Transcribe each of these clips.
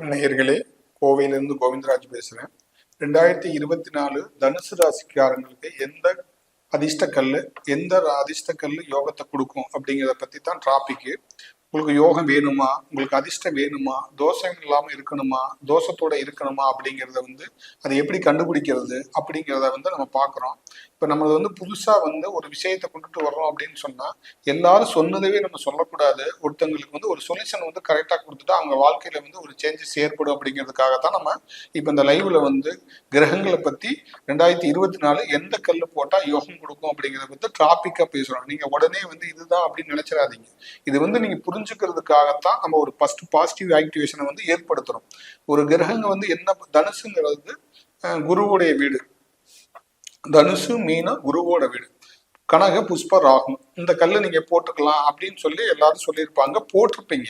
வணக்கம் நேயர்களே. கோவையிலிருந்து கோவிந்தராஜ் பேசுறேன். ரெண்டாயிரத்தி இருபத்தி நாலு தனுசு ராசிக்காரங்களுக்கு எந்த அதிர்ஷ்டக்கல் கல்லு எந்த அதிர்ஷ்டக்கல் கல்லு யோகத்தை கொடுக்கும் அப்படிங்கிறத பத்தி தான் டாபிக் உங்களுக்கு யோகம் வேணுமா? உங்களுக்கு அதிர்ஷ்டம் வேணுமா? தோஷம் இல்லாம இருக்கணுமா? தோஷத்தோட இருக்கணுமா? அப்படிங்கிறத வந்து அதை எப்படி கண்டுபிடிக்கிறது? அப்படிங்கிறத வந்து நம்ம பார்க்குறோம். இப்போ நம்ம வந்து புதுசா வந்து ஒரு விஷயத்தை கொண்டுட்டு வர்றோம் அப்படின்னு சொன்னா எல்லாரும் சொன்னதவே நம்ம சொல்லக்கூடாது. ஒருத்தங்களுக்கு வந்து ஒரு சொல்யூஷன் வந்து கரெக்டாக கொடுத்துட்டா அவங்க வாழ்க்கையில வந்து ஒரு சேஞ்சஸ் ஏற்படும் அப்படிங்கிறதுக்காக தான் நம்ம இப்போ இந்த லைவ்ல வந்து கிரகங்களை பத்தி ரெண்டாயிரத்தி இருபத்தி நாலு எந்த கல்லு போட்டா யோகம் கொடுக்கும் அப்படிங்கிறத பத்தி டாபிக்கா பேசுறோம். நீங்க உடனே வந்து இதுதான் அப்படின்னு நினைச்சிடாதீங்க. இது வந்து நீங்க புரிஞ்சுக்கிறதுக்காகத்தான் நம்ம ஒரு ஃபர்ஸ்ட் பாசிட்டிவ் ஆக்டிவேஷனை வந்து ஏற்படுத்துறோம். ஒரு கிரகங்க வந்து என்ன தனுசுங்கிறது அஹ், குருவுடைய வீடு. தனுசு மீனா குருவோட வீடு. கனக புஷ்ப ராகும் இந்த கல்லு நீங்க போட்டுக்கலாம் அப்படின்னு சொல்லி எல்லாரும் சொல்லியிருப்பாங்க போட்டிருப்பீங்க.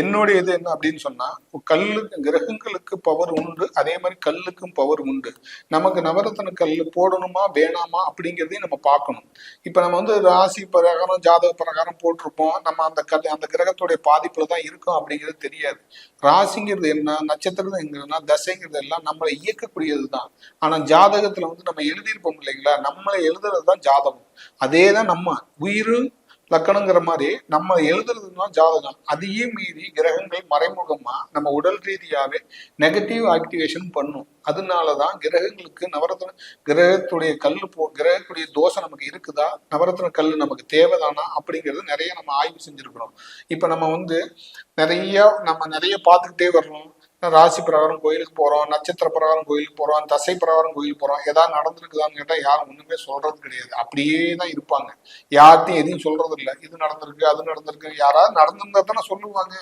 என்னுடைய இது என்ன அப்படின்னு சொன்னா கல்லு கிரகங்களுக்கு பவர் உண்டு அதே மாதிரி கல்லுக்கும் பவர் உண்டு. நமக்கு நவரத்தன கல் போடணுமா வேணாமா அப்படிங்கிறதையும் நம்ம பார்க்கணும். இப்ப நம்ம வந்து ராசி பிரகாரம் ஜாதக பிரகாரம் போட்டிருப்போம். நம்ம அந்த கல் அந்த கிரகத்துடைய பாதிப்புல தான் இருக்கோம் அப்படிங்கிறது தெரியாது. ராசிங்கிறது என்ன நட்சத்திரங்கிறதுனா தசைங்கிறது எல்லாம் நம்மளை இயக்கக்கூடியது தான். ஆனா ஜாதகத்துல வந்து நம்ம எழுதியிருப்போம் இல்லைங்களா? நம்மளை எழுதுறது தான் ஜாதகம். அதே தான் நம்ம உயிர் லக்கணங்கிற மாதிரி நம்ம எழுதுறதுனா ஜாதகம். அதையே மீறி கிரகங்கள் மறைமுகமா நம்ம உடல் ரீதியாவே நெகட்டிவ் ஆக்டிவேஷன் பண்ணும். அதனாலதான் கிரகங்களுக்கு நவரத்ன கிரகத்துடைய கல் போ கிரகத்துடைய தோஷம் நமக்கு இருக்குதா? நவரத்ன கல் நமக்கு தேவைதானா? அப்படிங்கிறது நிறைய நம்ம ஆய்வு செஞ்சிருக்கிறோம். இப்ப நம்ம வந்து நிறைய நம்ம நிறைய பார்த்துக்கிட்டே வர்றோம் ராசி பிரகாரம் கோயிலுக்கு போறோம் நட்சத்திர பிரகாரம் கோயிலுக்கு போறோம் தசை பிரகாரம் கோயிலுக்கு போறோம். ஏதாவது நடந்திருக்குதான்னு கேட்டால் யாரும் ஒண்ணுமே சொல்றது கிடையாது. அப்படியே தான் இருப்பாங்க. யார்ட்டையும் எதையும் சொல்றது இல்லை. இது நடந்திருக்கு அது நடந்திருக்கு. யாராவது நடந்திருந்தா தானே சொல்லுவாங்க.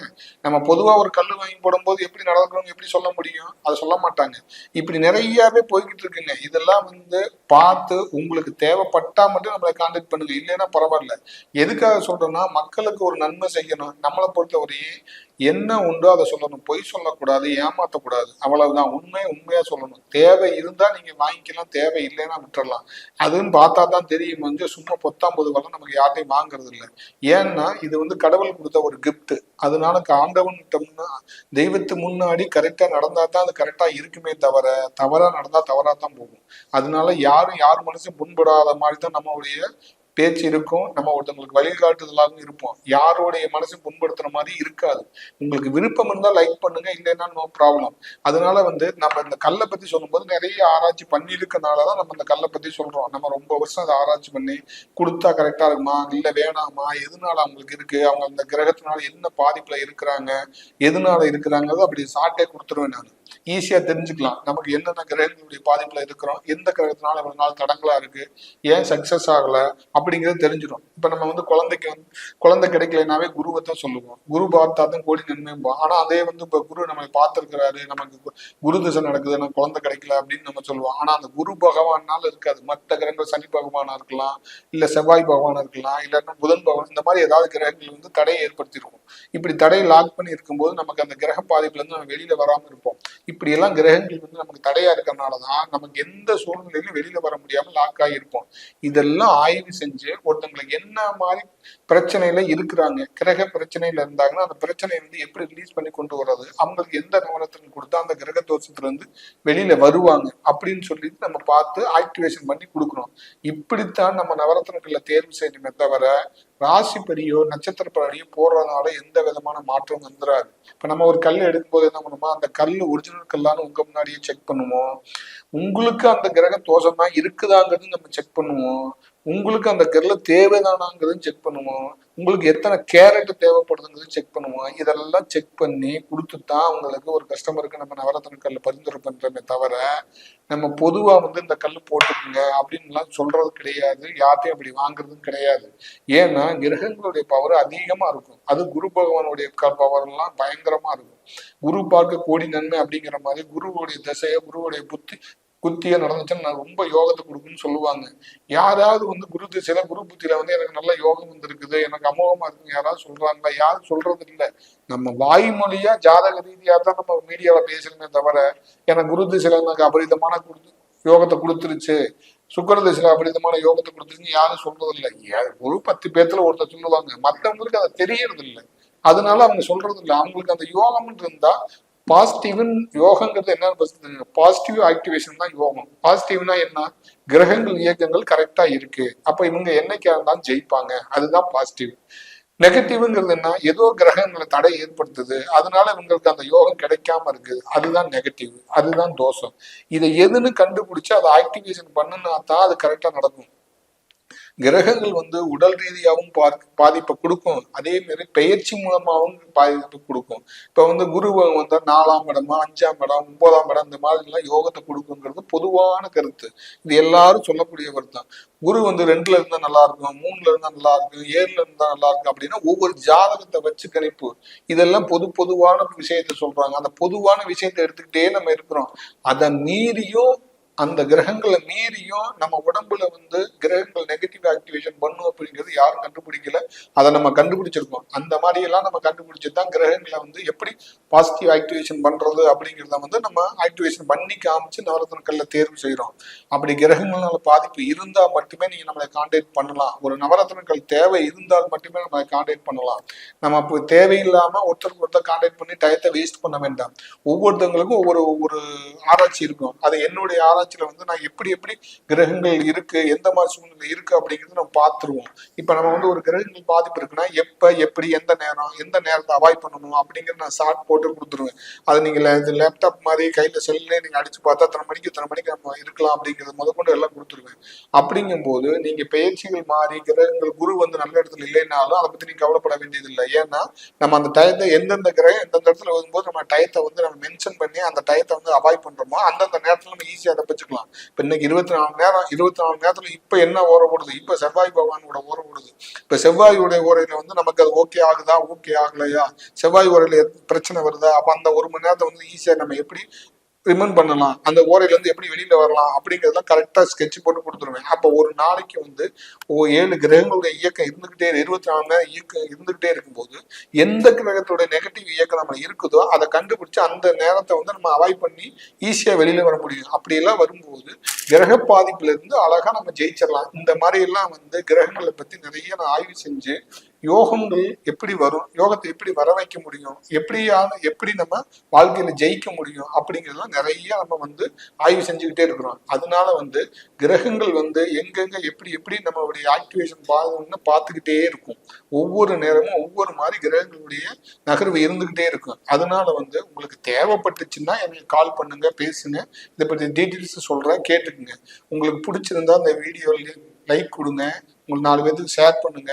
நம்ம பொதுவாக ஒரு கல் வாங்கி போடும்போது எப்படி நடக்கிறவங்க எப்படி சொல்ல முடியும்? அதை சொல்ல மாட்டாங்க. இப்படி நிறையாவே போய்கிட்டு இருக்குங்க. இதெல்லாம் வந்து பார்த்து உங்களுக்கு தேவைப்பட்டா மட்டும் நம்மளை கான்டாக்ட் பண்ணுங்க. இல்லைன்னா பரவாயில்ல. எதுக்காக சொல்றேன்னா மக்களுக்கு ஒரு நன்மை செய்யணும். நம்மளை பொறுத்தவரையே என்ன உண்டோ அதை சொல்லணும். பொய் சொல்லக்கூடாது ஏமாத்தக்கூடாது. அவ்வளவுதான். உண்மை உண்மையா சொல்லணும். தேவை இருந்தா நீங்க வாங்கிக்கலாம். தேவை இல்லைன்னா விட்டுறலாம். அதுன்னு பார்த்தா தான் தெரியும். வந்து சும்மா பொத்தாம்பது வரலாம் நமக்கு யார்ட்டையும் வாங்குறது இல்லை. ஏன்னா இது வந்து கடவுள் கொடுத்த ஒரு கிஃப்ட் அதனால ஆண்டவன் தெய்வத்து முன்னாடி கரெக்டா நடந்தா தான் அது கரெக்டா இருக்குமே தவிர தவறா நடந்தா தவறா தான் போகும். அதனால யாரும் யார் மனசும் புண்படாத மாதிரி தான் நம்மளுடைய பேச்சு இருக்கும் நம்ம ஒருத்தவங்களுக்கு வழிகாட்டுதலாகவும் இருப்போம். யாருடைய மனசு புண்படுத்துற மாதிரி இருக்காது. உங்களுக்கு விருப்பம் இருந்தால் லைக் பண்ணுங்க இல்லைன்னா நோ ப்ராப்ளம் அதனால வந்து நம்ம இந்த கல்லை பத்தி சொல்லும்போது நிறைய ஆராய்ச்சி பண்ணி இருக்கனாலதான் நம்ம இந்த கல்லை பத்தி சொல்றோம். நம்ம ரொம்ப வருஷம் அதை ஆராய்ச்சி பண்ணி கொடுத்தா கரெக்டா இருக்குமா இல்லை வேணாமா எதனால அவங்களுக்கு இருக்கு அவங்க அந்த கிரகத்தினால என்ன பாதிப்புல இருக்கிறாங்க எதனால இருக்கிறாங்கிறது அப்படி சாட்டே கொடுத்துருவேன் நான். ஈஸியா தெரிஞ்சுக்கலாம். நமக்கு என்னென்ன கிரகங்களுடைய பாதிப்புல இருக்கிறோம் எந்த கிரகத்தினால இவ்வளவு நாள் தடங்களா இருக்கு ஏன் சக்சஸ் ஆகல அப்படிங்கிறது தெரிஞ்சிடும். இப்ப நம்ம வந்து குழந்தைக்கு வந்து குழந்தை கிடைக்கலனாவே குருவை தான் சொல்லுவோம். குரு பார்த்தா தான் கோடி நன்மைம்போம் ஆனா அதே வந்து இப்ப குரு நம்மளை பார்த்திருக்கிறாரு நமக்கு கு- குரு திசை நடக்குது நம்ம குழந்தை கிடைக்கல அப்படின்னு நம்ம சொல்லுவோம். ஆனா அந்த குரு பகவானால இருக்காது. மற்ற கிரகங்கள் சனி பகவானா இருக்கலாம் இல்ல செவ்வாய் பகவானா இருக்கலாம் இல்லைன்னா புதன் பகவான் இந்த மாதிரி ஏதாவது கிரகங்கள் வந்து தடையை ஏற்படுத்தியிருக்கும். இப்படி தடையை லாக் பண்ணி இருக்கும்போது நமக்கு அந்த கிரக பாதிப்புல இருந்து நம்ம வெளியில வராம இருப்போம். இப்படி எல்லாம் கிரகங்கள் வந்து நமக்கு தடையா இருக்கிறதுனாலதான் நமக்கு எந்த சூழ்நிலையிலும் வெளியில வர முடியாம லாக் ஆகியிருப்போம். இதெல்லாம் ஆய்வு செஞ்சு ஒருத்தங்களுக்கு என்ன மாதிரி பிரச்சனையில இருக்கிறாங்க கிரக பிரச்சனையில இருந்தாங்கன்னா அந்த பிரச்சனையை வந்து எப்படி ரிலீஸ் பண்ணி கொண்டு வர்றது அவங்களுக்கு எந்த நவரத்தினம் கொடுத்தா அந்த கிரக தோஷத்துல இருந்து வெளியில வருவாங்க அப்படின்னு சொல்லிட்டு நம்ம பார்த்து ஆக்டிவேஷன் பண்ணி கொடுக்குறோம் இப்படித்தான் நம்ம நவரத்னங்களை தேர்வு செய்யணுமே தவிர ராசி படியோ நட்சத்திர படியோ போடுறதுனால எந்த விதமான மாற்றம் வந்துடாது இப்ப நம்ம ஒரு கல் எடுக்கும்போது என்ன பண்ணுமோ அந்த கல் ஒரிஜினல் கல்லான்னு உங்க முன்னாடியே செக் பண்ணுவோம். உங்களுக்கு அந்த கிரக தோஷம் தான் இருக்குதாங்கிறது நம்ம செக் பண்ணுவோம். உங்களுக்கு அந்த கல்ல தேவைதானாங்கிறதும் செக் பண்ணுவோம் உங்களுக்கு எத்தனை கேரட் தேவைப்படுதுங்கிறதும் செக் பண்ணுவோம் இதெல்லாம் செக் பண்ணி கொடுத்து தான் அவங்களுக்கு ஒரு கஸ்டமருக்கு நம்ம நவரத்ன கல் பரிந்துரை பண்றோமே தவிர நம்ம பொதுவா வந்து இந்த கல் போட்டுக்குங்க அப்படின்லாம் சொல்றது கிடையாது. யார்ட்டையும் அப்படி வாங்குறதும் கிடையாது. ஏன்னா கிரகங்களுடைய பவர் அதிகமா இருக்கும். அது குரு பகவானுடைய பவர் எல்லாம் பயங்கரமா இருக்கும். குரு பார்க்க கோடி நன்மை அப்படிங்கிற மாதிரி குருவுடைய தசையை குருவுடைய புத்தி குத்தியா நடந்துச்சுன்னா நான் ரொம்ப யோகத்தை கொடுக்குன்னு சொல்லுவாங்க. யாராவது வந்து குரு திசையில குரு புத்தியில வந்து எனக்கு நல்ல யோகம் வந்திருக்குது எனக்கு அமோகமா இருக்குன்னு யாராவது சொல்றாங்களா? யாரும் சொல்றது இல்ல. நம்ம வாய்மொழியா ஜாதக ரீதியா தான் நம்ம மீடியால பேசணுமே தவிர எனக்கு குரு திசையில எனக்கு அபரிதமான கொடுத்து யோகத்தை கொடுத்துருச்சு. சுக்கர திசையில அபரிதமான யோகத்தை கொடுத்துருச்சுன்னு யாரும் சொல்றது இல்லை. ஒரு பத்து பேர்த்துல ஒருத்தர் சொல்லுவாங்க. மத்தவங்களுக்கு அதை தெரியறது இல்லை. அதனால அவங்க சொல்றது இல்லை. அவங்களுக்கு அந்த யோகம்னு இருந்தா பாசிட்டிவ்னு யோகங்கிறது என்ன? பாசிட்டிவ் ஆக்டிவேஷன் தான் யோகம். பாசிட்டிவ்னா என்ன? கிரகங்கள் இயக்கங்கள் கரெக்டா இருக்கு. அப்ப இவங்க என்னைக்கா இருந்தாலும் ஜெயிப்பாங்க. அதுதான் பாசிட்டிவ் நெகட்டிவ்ங்கிறது என்ன? ஏதோ கிரகங்களை தடை ஏற்படுத்துது. அதனால இவங்களுக்கு அந்த யோகம் கிடைக்காம இருக்கு. அதுதான் நெகட்டிவ் அதுதான் தோஷம். இதை எதுன்னு கண்டுபிடிச்சு அதை ஆக்டிவேஷன் பண்ணுனா தான் அது கரெக்டா நடக்கும். கிரகங்கள் வந்து உடல் ரீதியாகவும் பா- பாதிப்பை கொடுக்கும். அதே மாதிரி பெயர்ச்சி மூலமாகவும் பாதிப்பு கொடுக்கும். இப்போ வந்து குரு வந்து நாலாம் இடமா அஞ்சாம் இடம் ஒன்பதாம் இடம் இந்த மாதிரிலாம் யோகத்தை கொடுக்குங்கிறது பொதுவான கருத்து. இது எல்லாரும் சொல்லக்கூடியவர் தான். குரு வந்து ரெண்டுல இருந்தா நல்லா இருக்கும் மூணுல இருந்தா நல்லா இருக்கும் ஏழுல இருந்தா நல்லா இருக்கும் அப்படின்னா ஒவ்வொரு ஜாதகத்தை வச்சு கணிப்பு. இதெல்லாம் பொது பொதுவான விஷயத்த சொல்றாங்க. அந்த பொதுவான விஷயத்தை எடுத்துக்கிட்டே நம்ம இருக்கிறோம். அதை மீறியும் அந்த கிரகங்களை மீறியும் நம்ம உடம்புல வந்து கிரகங்கள் நெகட்டிவ் ஆக்டிவேஷன் பண்ணும் அப்படிங்கிறது யாரும் கண்டுபிடிக்கல. அதை நம்ம கண்டுபிடிச்சிருக்கோம். அந்த மாதிரி எல்லாம் நம்ம கண்டுபிடிச்சு தான் கிரகங்களை வந்து எப்படி பாசிட்டிவ் ஆக்டிவேஷன் பண்றது அப்படிங்கிறத வந்து நம்ம ஆக்டிவேஷன் பண்ணி காமிச்சு நவரத்னக்கல்ல தேர்வு செய்யறோம் அப்படி கிரகங்களால பாதிப்பு இருந்தா மட்டுமே நீங்க நம்மளை கான்டாக்ட் பண்ணலாம். ஒரு நவரத்னக்கல் தேவை இருந்தால் மட்டுமே நம்மளை கான்டாக்ட் பண்ணலாம். நம்ம இப்போ தேவையில்லாம ஒருத்தருக்கு ஒருத்தர் கான்டாக்ட் பண்ணி டயத்தை வேஸ்ட் பண்ண வேண்டாம். ஒவ்வொருத்தவங்களுக்கும் ஒவ்வொரு ஒரு ஆராய்ச்சி இருக்கும். அது என்னுடைய ஆராய்ச்சி ஆராய்ச்சியில வந்து நான் எப்படி எப்படி கிரகங்கள் இருக்கு எந்த மாதிரி சூழ்நிலை இருக்கு அப்படிங்கிறது நம்ம பார்த்துருவோம். இப்ப நம்ம வந்து ஒரு கிரகங்கள் பாதிப்பு இருக்குன்னா எப்ப எப்படி எந்த நேரம் எந்த நேரத்தை அவாய்ட் பண்ணணும் அப்படிங்கிறது நான் ஷார்ட் போட்டு கொடுத்துருவேன். அது நீங்க லேப்டாப் மாதிரி கையில செல்லே நீங்க அடிச்சு பார்த்தா இத்தனை மணிக்கு இத்தனை மணிக்கு நம்ம இருக்கலாம் அப்படிங்கிறது முதற்கொண்டு எல்லாம் கொடுத்துருவேன். அப்படிங்கும்போது நீங்க பயிற்சிகள் மாறி கிரகங்கள் குரு வந்து நல்ல இடத்துல இல்லைனாலும் அதை பத்தி நீங்க கவலைப்பட வேண்டியது இல்லை ஏன்னா நம்ம அந்த டயத்தை எந்தெந்த கிரகம் எந்தெந்த இடத்துல வரும்போது நம்ம டயத்தை வந்து நம்ம மென்ஷன் பண்ணி அந்த டயத்தை வந்து அவாய்ட் பண்றோமோ அந்தந்த நேரத்துல நம்ம ஈஸியா அதை வச்சுக்கலாம். இப்போ இன்னைக்கு இருபத்தி நாலு நேரம் இருபத்தி நாலு நேரத்துல இப்ப என்ன ஓர ஓடுது? இப்ப செவ்வாய் பகவானோட ஓரம் ஓடுது. இப்ப செவ்வாயுடைய உரையில வந்து நமக்கு அது ஓகே ஆகுதா? ஓகே ஆகலையா? செவ்வாய் உரையில எத்~ பிரச்சனை வருதா? அப்ப அந்த ஒரு மணி நேரத்தை வந்து ஈஸியா நம்ம எப்படி ரிமன் பண்ணலாம். அந்த ஓரையில இருந்து எப்படி வெளியில வரலாம் அப்படிங்கறதெல்லாம் கரெக்டா ஸ்கெட்ச் போட்டு கொடுத்துருவேன். அப்போ ஒரு நாளைக்கு வந்து ஓ ஏழு கிரகங்களுடைய இயக்கம் இருந்துகிட்டே இருபத்தி நாலு நேரம் இயக்கம் இருந்துகிட்டே இருக்கும்போது எந்த கிரகத்தோட நெகட்டிவ் இயக்கம் நம்ம இருக்குதோ அதை கண்டுபிடிச்சு அந்த நேரத்தை வந்து நம்ம அவாய்ட் பண்ணி ஈஸியா வெளியில வர முடியும். அப்படியெல்லாம் வரும்போது கிரக பாதிப்புல இருந்து அழகா நம்ம ஜெயிச்சிடலாம். இந்த மாதிரி எல்லாம் வந்து கிரகங்களை பத்தி நிறைய நான் ஆய்வு செஞ்சு யோகங்கள் எப்படி வரும்? யோகத்தை எப்படி வர வைக்க முடியும்? எப்படியான எப்படி நம்ம வாழ்க்கையில ஜெயிக்க முடியும்? அப்படிங்கிறதெல்லாம் நிறைய நம்ம வந்து ஆய்வு செஞ்சுக்கிட்டே இருக்கிறோம். அதனால வந்து கிரகங்கள் வந்து எங்கெங்க எப்படி எப்படி நம்மளுடைய ஆக்டிவேஷன் பாதுன்னு பார்த்துக்கிட்டே இருக்கும். ஒவ்வொரு நேரமும் ஒவ்வொரு மாதிரி கிரகங்களுடைய நகர்வு இருந்துகிட்டே இருக்கும். அதனால வந்து உங்களுக்கு தேவைப்பட்டுச்சுன்னா எனக்கு கால் பண்ணுங்க பேசுங்க. இதை பற்றி டீட்டெயில்ஸ் சொல்றேன் கேட்டுக்குங்க. உங்களுக்கு பிடிச்சிருந்தா அந்த வீடியோ லைக் கொடுங்க. உங்களுக்கு நாலு பேருக்கு ஷேர் பண்ணுங்க.